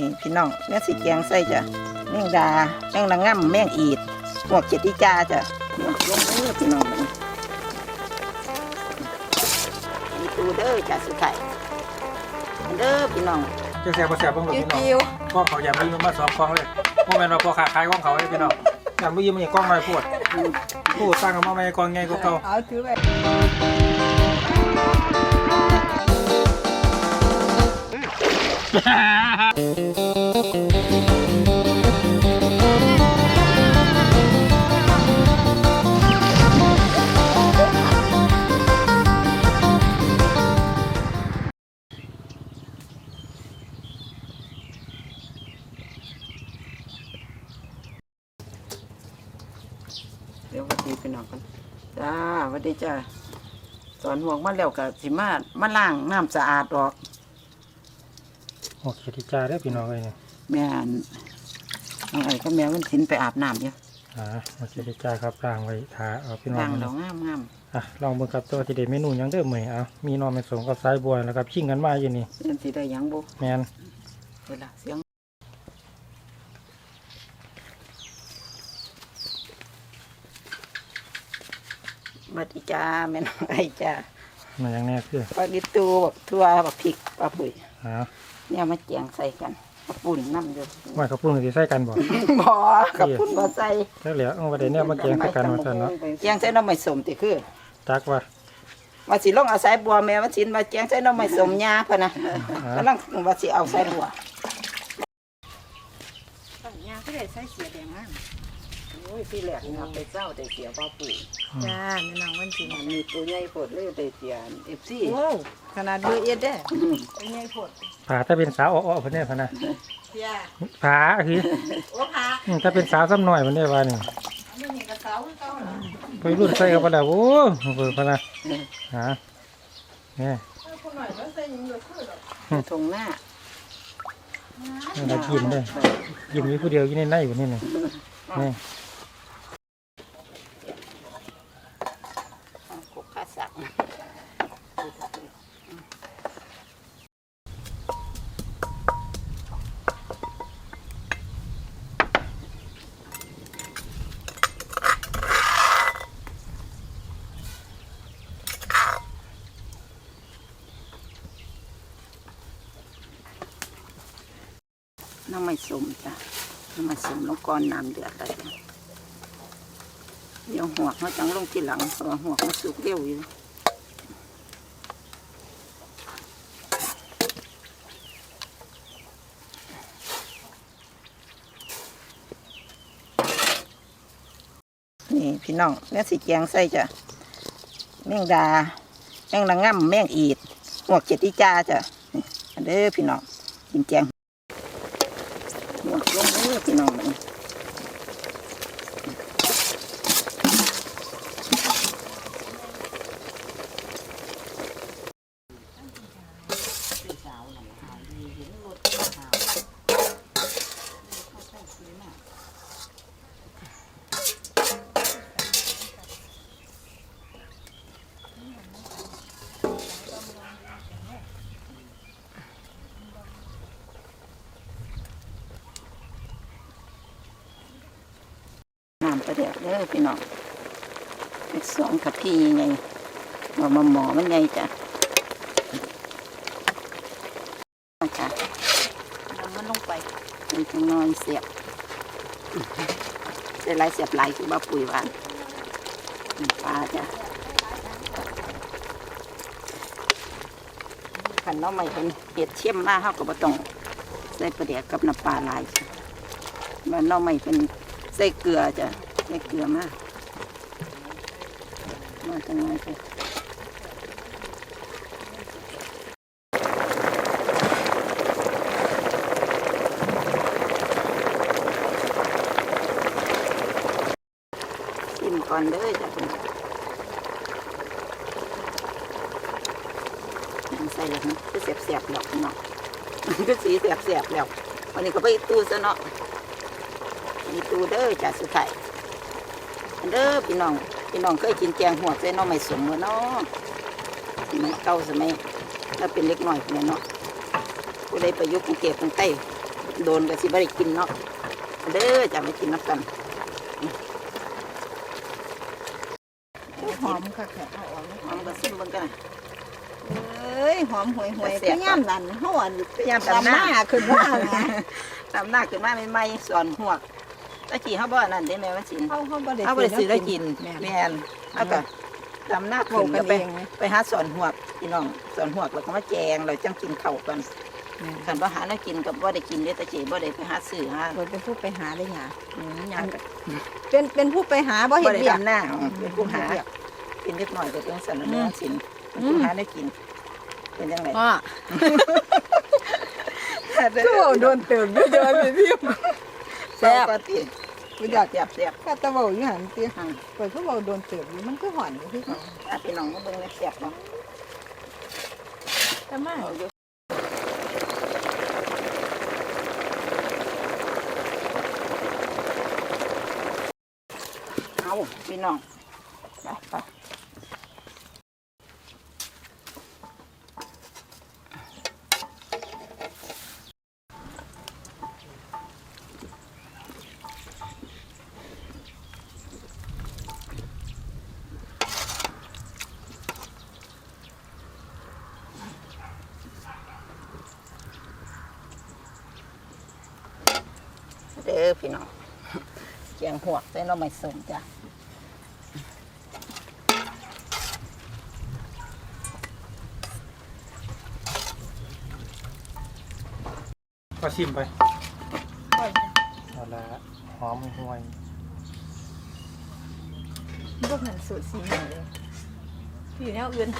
นี่พี่น้องแม่สีแกงใส่จ้ะแมงดาแมงละง่ำแมงอีดพวกเจ็ดติจาจ้ะลงมือพี่น้องมันมีตูเด้อจ้ะสุดท้ายเด้อพี่น้องเจ้าแซ่บบ่แซ่บเบิ่งลูกพี่น้องจิ้วกล้องเขาอย่ามายืมมาสองกล้องเลยบ่แม่นว่าพอขาขายกล้องเขาเลยพี่น้องอย่ามายืมมันกล้องน้อยโพดผู้สร้างมาใหม่กล้องใหญ่กว่าเก่าเอาถือไป ห่วงมาแล้วกับสิมามาล้างน้ำสะอาดออกโอเคที่จ้าเด้อพี่น้องเอ้ยนี่แม่นน้องไอ้ก็แม่วันสินไปอาบน้ำอยู่อ่าโอเคที่จ้าครับล้างไว้ทาเอาพี่น้องล้างนะแล้วงามงามอะลองเบิ่งครับตัวที่เด็ดเมนูหยังเด้อมื้อนี้เอามีหนอแม่สมกับสายบัวแล้วครับชิ่งกันมาอยู่นี่เรื่องสิได้หยังบุแม่นเวลาเสียง วัดดีจ้าแม่น้องไอ้จ้ามาอย่างแน่คือปลาดิตูบักทั่วบักพริกปลาปุ๋ยอ่าเนี่ยมาแจงใส่กันข้าวปุ่นน้ำอยู่ว่าเขาวปุ้งสิใส่กันบ่บ่กับปุ่นบ่ใส่แล้วเหลือเอาไว้ได้เนี่ยมาแกงใส่กันว่าซั่นเนาะแจงใส่น้ำไม่สมติคือจักว่าว่าสิลงเอาสายบัวแม่ว่าสิมาแจงใส่น้ำไม่สมยาพะนะกำลังว่าสิเอาสายบัวยาก็ได้ใส่เสียแดงงาม โอ้ยพี่แหลกนะไปเจ้าได้เสียบ่ปุ๋ยจ้าแม่น้องวันศิลมันป์มีตัวใหญ่โพดเลยได้เสียเอฟซีโอ้ขนาดเบอร์เอ็ดเด้เป็นไงผดผาถ้าเป็นสาวอ้อๆเพิ่นเนี่ยพะนะเพียผาคือโอ้พาอืมถ้าเป็นสาวซ้ำน้อยเพิ่นได้ว่านี่อันนี้นี่กระเสาคือเก่าเหรอไปรุ่นใส่กับบ่แล้วโอ้เพิ่นพะนะหาแม่เออคนหน่อยก็ใส่หยังอยู่คือดอกทงหน้าน่ากินเด้อยิ้มอยู่ผู้เดียวอยู่ในในอยู่นี่นี่นี่ กกขาสัก น้ำไม่สมจ้ะน้ำไม่สม ลงก้อนน้ำเดือดเลยเดี๋ยวหัวกเขาจังลงทีหลังเพราะหัวกมันสุกเร็วอยู่นี่พี่น้องแม่สีแกงใส่จ้ะแมงดา แมงละง่ำแมงอีดหัวเจ็ดติจาจ้ะเด้อพี่น้องกินแกง หมดลงมือพี่น้องมันน้ำ ประเดี๋ยวเด้อพี่น้องเม็ดสองกับพี่ไงหมอมาหมอมันไงจ้ะมาจ้ะน้ำมันลงไปมันจะนอนเสียบเสียบหลายเสียบหลายคือบ้าปุ๋ยหวานน้ำปลาจ้ะขันน้องไม่เป็นเห็ดเชี่ยมมากเขาก็บ่ต้องใส่ประเดี๋ยวกับน้ำปลาหลายจ้ะมันน้องไม่เป็นใส่เกลือจ้ะ ใส่เกลือมากมาจังไงจ้ชิมก่อนเด้อจ้ะคุณยังใส่แล้วนะก็เสียบเสียบๆแล้วเนาะก็สีเสียบเสียบๆแล้ววันนี้ก็ไปตู้ซะเนาะมีตู้เด้อจ้ะสุดท้าย เด้อพี่น้องพี่น้องเคยกินแกงหัวใจน้องไม่สมบ่เนาะสมัยเก่าสมัยถ้าเป็นเล็กน้อยคนเนาะผู้ใดไปอยุคกรุงเทพกรุงใต้โดนก็สิบ่ได้กินเนาะเด้อจะไม่กินน้ำกันหอมค่ะค่ะเอาออกหอมก็ซิมเบิ่งกันเอ้ยหอมห่วยห่วยแซ่บคือย่ำนั่นเฮาอันคือย่ำดำหน้าขึ้นมานะตำหน้าขึ้นมาใหม่ๆสอนหวก ตะกี้เฮาบ่อันนั่นเด้แม่ว่าสินเฮาเฮาบ่ได้เฮาบ่ได้ซื้อได้กินแม่แม่นเอาก็ตำหน้าเว้าขึ้นกัก็นไปเองไหมไปหาสอนหวกพี่น้องสอนหวกแล้วก็มาแจงเราจังกินข้าวกันคันบ่หาแล้วกินก็บ่ได้กินเด้ตะกี้บ่ได้ไปหาซื้อหาเพิ่นเป็นผู้ไปหาได้หยังอืมหยังก็เป็นเป็นผู้ไปหาบ่บ่เฮ็ดได้เวียกทำหน้าอ๋อเป็นผู้หากินเล็กน้อยก็เป็นสันนิษฐานสินเป็นผู้หาได้กิน เป็นจังไงพ่อคือว่าโดนเติมด้วยเดินไปพี่ แซ่บปกติบ่อยากแซ่บแซ่บก็ตะเว้าอยู่หั่นติอืมเปิดคือว่าโดนเติมอยู่มันคือหอนอยู่คือเขาอะพี่น้องมาเบิ่งเลยแซ่บเนาะแต่มาเอาอยู่เอาพี่น้องไปไป อพี่น้องเกียงหัวกใส่หน่อไม้ส้มจ้ะก็ชิมไปเอาละหอมห่วยบ่หันสูตรสีหยังเลยอยู่แนวอื่น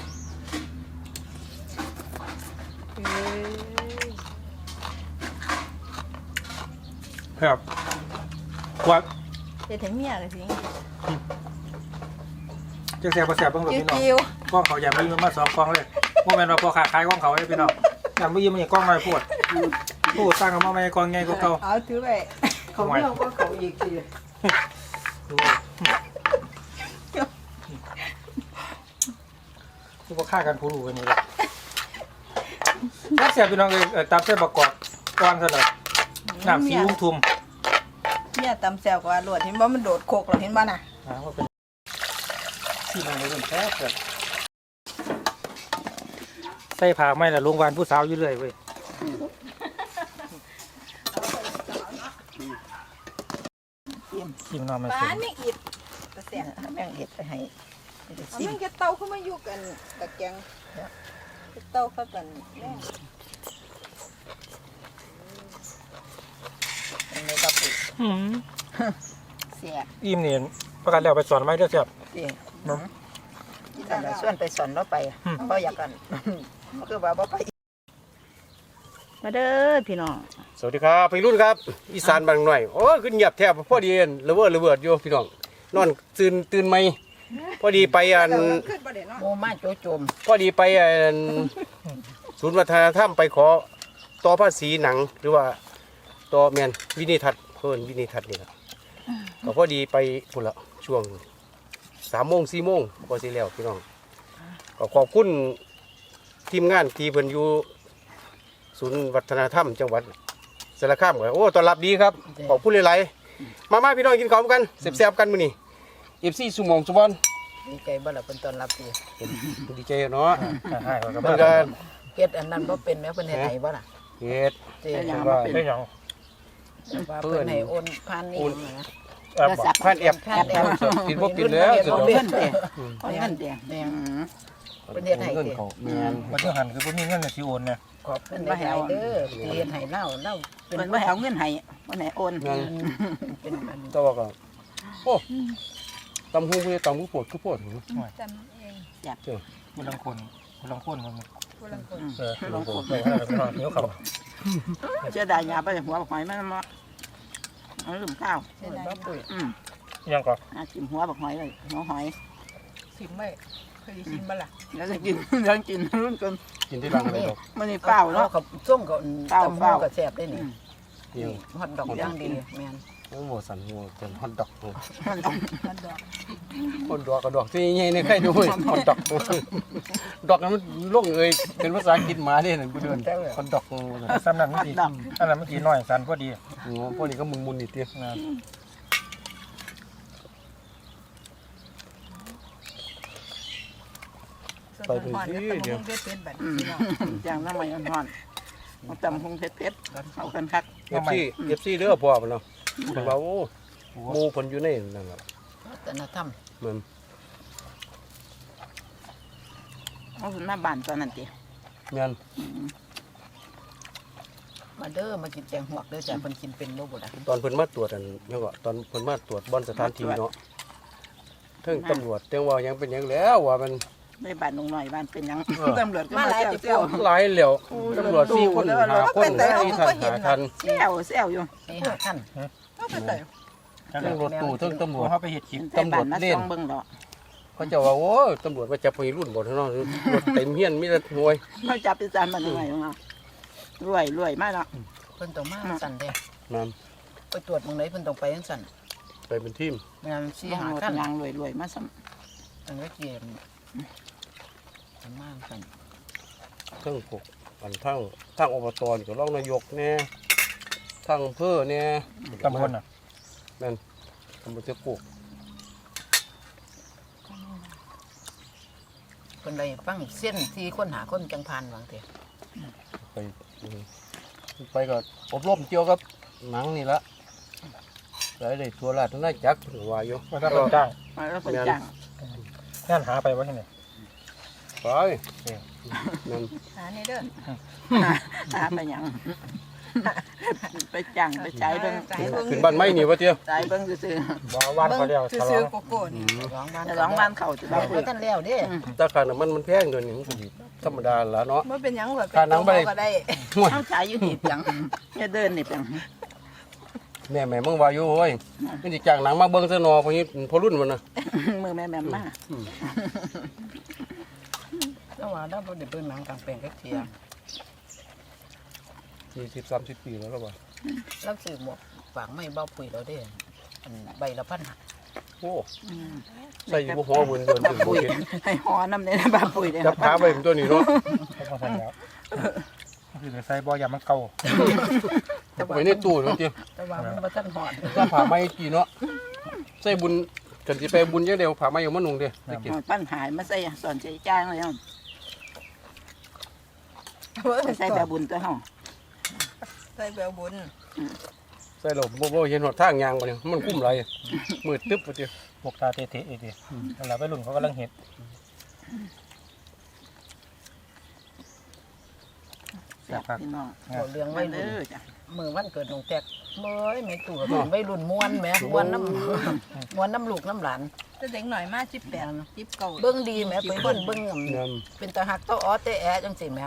เอ้ยครับก ว่าเฮ็ดให้เมียก็สิจะแซ่บบ่แซ่บเบิ่งลูกพี่น้องกิ้วกล้องเขาอย่ามีมันมาสองกล้องเลยบ่แม่นว่าพอขาขายกล้องเขาเลยพี่น้องอย่ามีมันอย่างกล้องน้อยโพดผู้สร้างกับมาใหม่กล้องใหญ่กว่าเก่าเอาถือไว้เขาเรื่องก็เขาอีกทีดูผู้บ่ฆ่ากันผู้รู้กันนี่แหละแซ่บพี่น้องเอ้ยเอ่อตามเส้นประกอบก่อนซะหน่อยน้ำซีอิ๊วทุ่มเนี่ย ตำแซวกว่ารวดเห็นบ่มันโดดโคกเหรอเห็นบ่น่ะอ่าว่าเป็นที่มันเลยแซ่บแบบใส่ผ้าไหม่ละลงวานผู้สาวอยู่เรื่อยเว้ยชิมหน้ำมันปสิลาไม่อิดตะแซวแม่งเห็ดไปให้ให้ได้เอาซิมมันแกเตาเข้ามาอยู่กันตะแกงเฮ็ดเตาเข้ากันแม่เป็นในกระปุกอืม เสียบอิ่มนี่ประกันแล้วไปสอนไหมเด้อเสียบ เสียบเนาะแต่ละส่วนไปสอนเราไปอืมเพราะอยากกันคือว่าบ่ไปมาเด้อพี่น้องสวัสดีครับพี่รุ่นครับ อีสานบางหน่อยโอ้ยขึ้นเงียบแทบพอดีระเบิดระเบิดอยู่พี่น้องนอนตื่นตื่นไหมพอดีไปอันขึ้นบ่ได้เนาะโมมาโจโจมพอดีไปอันศูนย์วัฒนธรรมไปขอต่อภาษีหนังหรือว่าต่อแมนวินิทัศน์ เพิ่นวินิทัศน์นี่ครับก็พอดีไปพุ่นละช่วงสามโมงสี่โมงพอสิแล้วพี่น้องก็ขอบคุณทีมงานที่เพิ่นอยู่ศูนย์วัฒนธรรมจังหวัดสารคามก็โอ้ต้อนรับดีครับขอบคุณหลายๆมามาพี่น้องกินข้าวกันแซ่บๆกันมื้อนี้เอฟซีสุหมองสุบอนดีใจบ่ล่ะเพิ่นต้อนรับดีดีใจเนาะให้ๆก็เพิ่มานก็เฮ็ดอันนั้นบ่เป็นแม่เพิ่นเฮ็ดให้บ่ล่ะเฮ็ดเจ๊ได้หยัยังงบ่ว่าเป็นได้หยัง ว่าเพิ่นให้โอนผ่านนี่นะเอ่อบอกผ่านแอปผ่านแอปปิดบ่ปิดแล้วเงินเงินเด้เอาเงินเด้แม่เป็นเฮ็ดให้เงินเด้เขาแม่นมันต้องหันคือบ่มีเงินน่ะสิโอนเนี่ยขอบคุณมาให้เอาเด้อที่เฮ็ดให้เล่าเล่าเป็นมาให้เอาเงินให้บ่ให้โอนเป็นอันแต่ว่าก็โอ้ตำหูคือตำหูปวดคือปวดหูจำเองคนลังคนคนลังคนมันผู้ลังคน เออลองคนไปให้พี่น้องเดี๋ยวเขาเสียดายยาไปหัวบักหอยมันมาเอาลืมข้าวเสียดายบ่ปุ๋ยอืมยังก่อนอะจิ้มหัวบักหอยเลยหัวหอยสิมไว้เคยได้ชิมบ่ล่ะแล้วจะกินแล้วกินรุ่นกันกินที่บ้านอะไรดอกมันนี่เปล่าเนาะกับส้มกับเปล่าตำเปล่าหูกับแซ่บได้นี่เนี่ยฮอตดอกย่างดีแม่น โอ้โหสันหัวเป็นฮอตดอกโอ้ฮอตดอกฮอตดอกกับดอกที่ใหญ่เนี่ยใครดูฮอตดอกดอกนั้นมันลงเอยเป็นภาษาอังกฤษมาเนี่ยนั่นกูเดินฮอตดอกซ้ำนั้นเมื่อกี้ซ้ำนั้นเมื่อกี้น้อยสันพอดีโอ้พวกนี้ก็มุนมุนๆนี่เตี้ยนะไปเป็นที่เดียวเป็นแบบอืมนี้เนาะอย่างน้ำมันอ่อนๆเอาตำคงเผ็ดๆเอากันคักเอฟซีเอฟซีเด้อพ่อมันเนาะ เพิ่นว่าโอ้หมูเพิ่นอยู่ในนั่นแหละแต่น่าทเหมือนเอาขึ้นมาบ้านตอนนั้นติแม่นำมาเด้อมากินแกงหวกเด้อจ้ะเพิ่นกินเป็นโลบ่ล่ะ ตอนเพิ่นมาตรวจอันนี่ก็ตอนเพิ่นมาตรวจบ่อนสถานที่เนาะเทิงตำรวจจังว่ายังเป็นหยังแล้วว่ามัน ได้บ้านลงหน่อยบ้านเป็นหยังเออ ตำรวจก็มาเซลเซล หลายแล้วตำรวจสี่คนหาคนที่ทันหาทันเซลเซลอยู่นี่หาขั้นก็ไปเลยจังเทิงรถตู้เทิงตำรวจ เขาไปเห็ดคลิปใส่บ้านมาซองเบิ่งดอกเขาเจะว่าโอ้ยตำรวจมาจับพวกนี้รุ่นบ่เท่านั้นรถเต็มเฮียนมีแต่หน่วยเขาจับไปจานมันยังไงเนาะรวยรวยมากเนาะเพิ่นต้องมาสั่นเด้นั่นไปตรวจตรงไหนเพิ่นต้องไปจังสั่นไปเป็นทีมแม่นสิต้องหารถขั้นยางรวยรวยมาซ้อันนี้เกม มันมากสั่นเทั้งพวกอันทั้งทั้งอบตนี่ก็รองนายกแน่ทั้งอำเภอแน่ตำบลน่ะตำบลเจ้ากุกเพิ่นได้ฟังเส้นที่คนหาคนจังพานวางเถอะไปอืมไปก็อบรมเกี่ยวกับหนังนี่ละได้ได้ทัวราชนาจักรเพิ่นว่าอยู่ว่าถ้าเป็นจ้างำมาแล้วคนจ้างงานหาไปว่าที่ไหน ไปนั่นหานี่เด้อหาไปหยังไปจ้างไปใช้เบิ่งขึ้นบ้านไม้นี่วะเตี้ยใช้เบิ่งซื่อบอกว่านเขาเรียกฉลซื้อองโกโก้นี่ร้องบ้านๆแต่ร้องบ้านเขาจะเราได้เพิ่นกันแล้วเด้ราคาน้ำมันมันแพงเดี๋ยวนี้มันก็ดีธรรมดาละเนาะบ่เป็นหยังหรอกค่าหนังบ่ได้ก็ได้เขาขายอยู่นี่เปียงเนี่ยเดินนี่เปียงแม่แม่มึงว่าอยู่เว้ยมันสิจ้างหนังมาเบิ่งซะหนอพวกนี้พอรุ่นมันน่ะมือแม่แม่มา แล้วว่าเราบ่ได้เบิ่งหนังกลางแปลงจักเที่ย40 30ปีแล้วล่ะว่าเราซื้อหมวกฝากไม่เบาปุ๋ยเราเด้อันใบละพันห้าโอ้ใส่อยู่บ่หัวเบิ่นเบิ่นเบิ่นบ่ปุ๋ยเห็นให้หอน้ำเนี่ยนะบ้าปุ๋ยเนี่ยจับขาไว้เป็นตัวนี้เนาะเขาก็สั่นแล้วคือใส่บ่อยามันเก่าไว้ในตู้เนาะเตี้ยแต่ว่ามันบ่ทันฮอดถ้าผ่าไม้กี่เนาะใส่บุญกันสิไปบุญจังเดียวผ่าไม้อยู่มานุ่งเด้ตะกี้ปั้นหายมาใส่สอนใจจ้างเลยเนาะ ใส่แบบบุญตัวเฮาใส่เบลบุญใส่แล้วบ่บ่เห็นหอดทางยางบ่เนี่ยมันคุ้มหลายมืดตึ๊บว่าเตี้ยพวกตาเตะๆอีกทีนั่นแหละวัยรุ่นเขากำลังเห็ดแซ่บพี่น้องบ่เรื่องไว้ไว้เด้รุ่นอจ้ะมือวันเกิดน้องแตกเมื่อยไม่ตัวเป็นวัยรุ่นม่วนแหมม่วนน้ำม่วนน้ำลูกน้ำหลานจะเด็กหน่อยมากจิบแปดจิบเก่าเบิ่งดีแหมไปเบิ่งเบิ่งนั่นเป็นตาหักเต้าอ้อเตะแอะจังสิแหม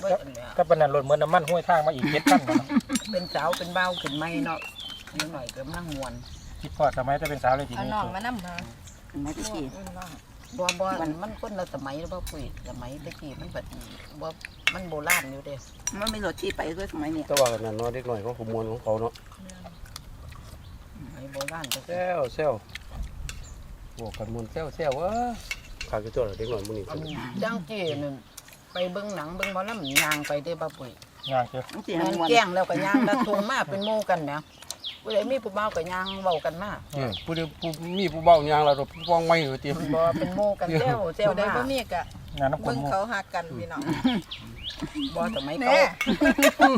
เบิ่งแหมก็เป็นนั่นรถเหมือนน้ำมันห้วยทางมาอีกเจ็ดขั้นนะเป็นสาวเป็นเบาวขึ้นไม่เนาะนิดหน่อยก็มั่งม่วนคิดพอสมัยจะเป็นสาวเลยทีเอานี้น้องมานั่งมาไม่ตะกี้บ่บ่มันมันคนละสมัยแล้วบ่ปุ้ยสมัยตะกี้มันแบบบ่มันโบราณอยู่เด้มันไม่รถที่ไปด้วยสมัยนี้แต่ว่านั่นเนาะเด็กน้อยเขาขมวนของเขาเนาะสมัยโบราณจังแซวแซวโอ้กันมวนแซวแซววะขาดตัวเด็กน้อยมื้อนี้อันจังจี้นึง ไปเบิ่งหนังเบิ่งบ่ลำยางไปได้บ่ปุ้ยงานเจอมันสิแม่ให้นมวนแกล้งแล้วก็ย่างแล้วทงมาเป็นหมู่กันแหมผู้ใดมีผู้บ่าวก็ย่างเว้ากันมาอืมผู้ใดผู้มีผู้เบายางเราผู้ป้องไม่อยู่เตี้ยบ่เป็นหมู่กันแซวแซวเดี๋ยวได้มาบ่มีกะงานน้ำกลเบิ่มงเขาหักกันพี่น้องบ่สมัยแม่เก่า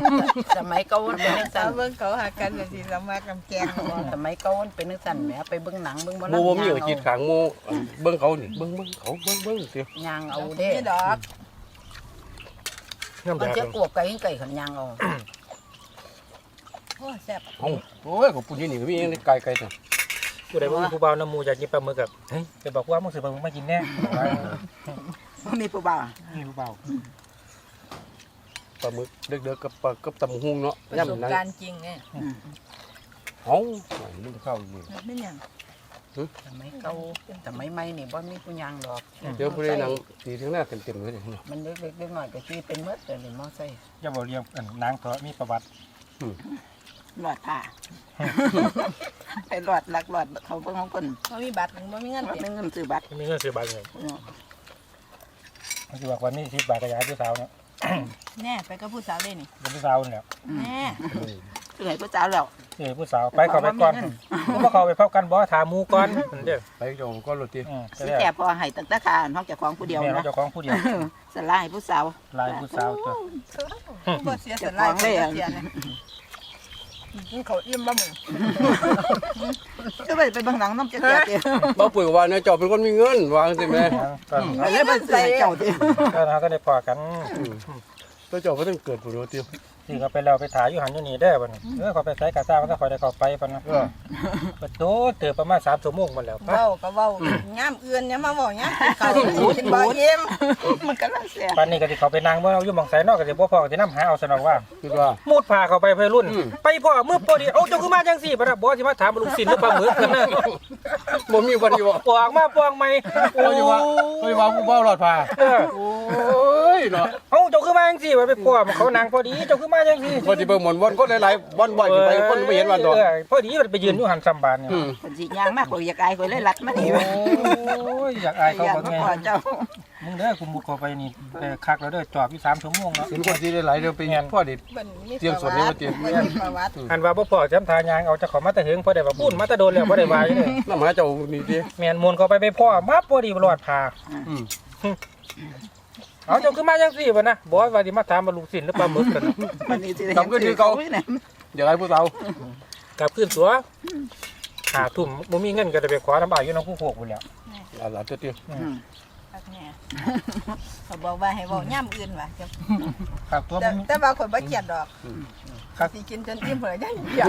สมัยเก่ามันเป็นจังสาซั่วนเบิ่งเขาหักกันก็สิสามารถกำแกงบ่สมัยเก่ามันเป็นจังซั่นแหมไปเบิ่งหนังเบิ่งบ่หมู่บ่มีย่ก็คิดขางหมู่อันเบิ่งเขานี่เบิ่งเบิ่งเขาเบิ่งเบิ่งเตี้ยย่างเอาเด้นี่ดอก น้ำมันแดงจะกวบไก่ไก่ขันย่างเอาโอ้แซ่บเอ้าโอ้ยก็พูดอยู่นี่ก็มีเองไกลไกลแต่ผู้ใดว่ามีผู้เบาน้ำมูอยากกินปลาหมึกกับเฮ้ยไปบอกว่ามึงซื้อปลาหมึกมากินแน่มันมีผู้บ่าวนี่ผู้เบาปลาหมึกเด็กๆกับปลากับตำหุงเนาะประสบย่ำนั้นการณ์จริงไงเอ้าลืมเข้าอยู่ไม่หยัง สมัยเก่าสมัยใหม่นี่บ่มีผู้ย่างดอกเดี๋ยวผู้ใดนั่งตีทั้งหน้าเต็มๆเลยเนี่ยมันเล็กๆเล็กน้อยก็สิเป็นหมดแต่นี่มอไซค์อย่าบอกเรียงอันนางเถอะมีประวัติหลอดผ้าไปหลอดหลักหลอดเขาเบิ่งของคนบ่มีบัตรบ่มีเงินว่าเก็บไม่เงินซื้อบัตรมีเงินซื้อบัตรเลยเนาะมันจะบอกวันนี้สิบบาทกระยาผู้สาวเนี่ยแน่ไปกับผู้สาวเลยนี่เป็นผู้สาวเนี่ยแน่ ซื้อให้ผู้สาวแล้วนี่ผู้สาวไปเข้าไปก่อนบ่เข้าไปพบกันบ่ถามหมูก่อนเด้อไปจงก็รถตีอืมก็สิได้แก่พอให้ตั้งแต่ขาน้องเจ้าของผู้เดียวแม่เขานะเจ้าของผู้เดียว สลายให้ผู้สาวลายผู้สาวตัวบ่เสียสลายบ่เสียนะกินเขาวอิ่มบ่มึงก็ไปไปเบิ่งหนังน้องเจ้าเจ้าเจ้าบ่ปุ๋ยว่าเนี่ยเจ้าเป็นคนมีเงินวางสิแม่ตอนไปเลยไปซื้อให้เจ้าเจ้าก็เขาก็ได้พอกัน ตัวเจ้าก็ต้องเกิดผู้รู้ติ ที่เขาไปแล้วไปถ่ายอยู่หันอยู่นี่ได้อบัดนี้เออเขาไปใส่กาซ่ามันก็คอยได้เข้าไปปะนะเออ ประตูเตือประมาณ3ชั่วโมงหมดแล้วปะเว้าก็เว้าย่ามเอื้อนย่ามมาเว้าย่ามกินข้าวกินบ่อิ่มมันกำลังแซ่บปานนี้ก็สิเขาไปนั่งบ่เอาอยู่หม่องไสนอกก็สิบ่พอก็สินำหาเอาซะเนาะว่า คิดว่ามุดพาเข้าไปเพื่อรุ่น อืม ไปพ่อมือพอดีเอาเจ้าคือมาจังสี่ปะนะบอกสิมาถามลูกศิลป์หรือปลาหมึกกันนะบ่มีบ่ดีบ่ปอกมาปองไม่เขาจะว่าเขาจะว่าผู้เฝ้ารอดพาเออโอ้ยเนาะ เอาเจ้าคือมาจังสี่ไปพ่อมันเขานางพอดีเจ้าคือมาจังสี่พอที่เบิ่งหมอนบอลคนหลายๆบอลบ่อยไปคนไม่เห็นวันดอกเพอดีมันไปยืนอยู่หันซัมบานเนี่ยอืมคนสิย่างมากกว่าอยากอายคนเลยรัดมานี่โอ้ยอยากอายเขาอยากบ่มาไงขอเจ้ามึงเด้อกูมุดเข้าไปนี่ไปคักแล้วเด้อจอบอยู่สามชั่วโมงเนาะสินคนที่ได้หลายเดี๋ยวเป็นพ่อดิมันมีเตรียมสดนี่มาเตรียมมันมีประวัติอันว่าบ่พอจำทายางเอาเจะขอมาแตะเหิงพอได้ว่าพูนมาแตะโดนแล้วบ่ได้ว่าอยู่เลยน้ำหาเจ้านี่ดิแม่นมวนเข้าไปไปพ่อมาพอดีรอดพาอืม เอาเจ้าคือมาจังสี่ปะนะบอกว่าสิมาถามว่าลูกศิลป์หรือปลาหมึกกันนะวันนี้สิได้เห็นสื่อเขาเนี่ย เดี๋ยวไอ้ผู้สาวกลับขึ้นสัวหาทุ่มบ่มีเงินก็ได้ไปขอน้ำบ่ายอยู่น้องผู้โขกพุ่นแหล้ว เอาล่ะตัวเตี้ยอืมครับแน่เขาบอกว่าให้เว้าย่ามอื่นว่ะครับตัวแต่บ่มีแต่ว่าคนบ่เกลียดดอกครับสิกินจนอิ่มเพิ่นยังเดียว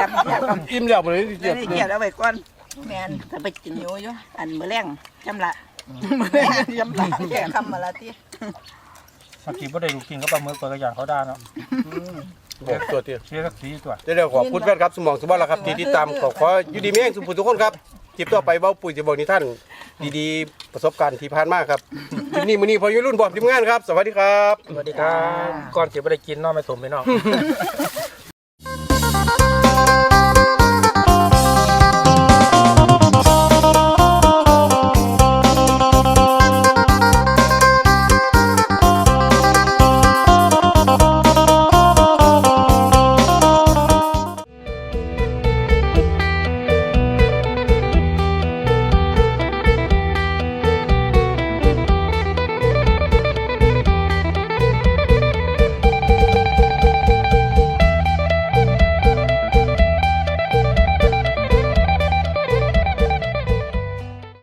กลับอยากกลับอิ่มแล้วบ่ได้เดี๋เจ็ยวบนี้เกี่ยวเอาไว้ก่อนแม่นถ้าไปกินหิวอยู่อันมื้อแรงจำละ มื้อแรงจำละแก่คำมาละติเมื่อกี้บ่ได้ลูกศิลป์กับปลาหมึกเปิดกระอย่างเขาด่าเนาะบอกตัวเตี้ยเสียสักสีตัว เดี๋ยวขอบคุณแฟนครับสมองสมบัติแล้วครับที่ติดตามขอขออยู่ดีมีแห่งสุขทุกคนครับคลิปต่อไปเบ้าปุ๋ยจะบอกนิท่านดีๆประสบการณ์ที่ผ่านมาครับคลิปนี้มื้อนี้พออยู่รุ่นบอกทีมงานครับ สวัสดีครับ สวัสดีครับ ก่อนสิบ่ได้กินเนาะไม่สมไปเนาะ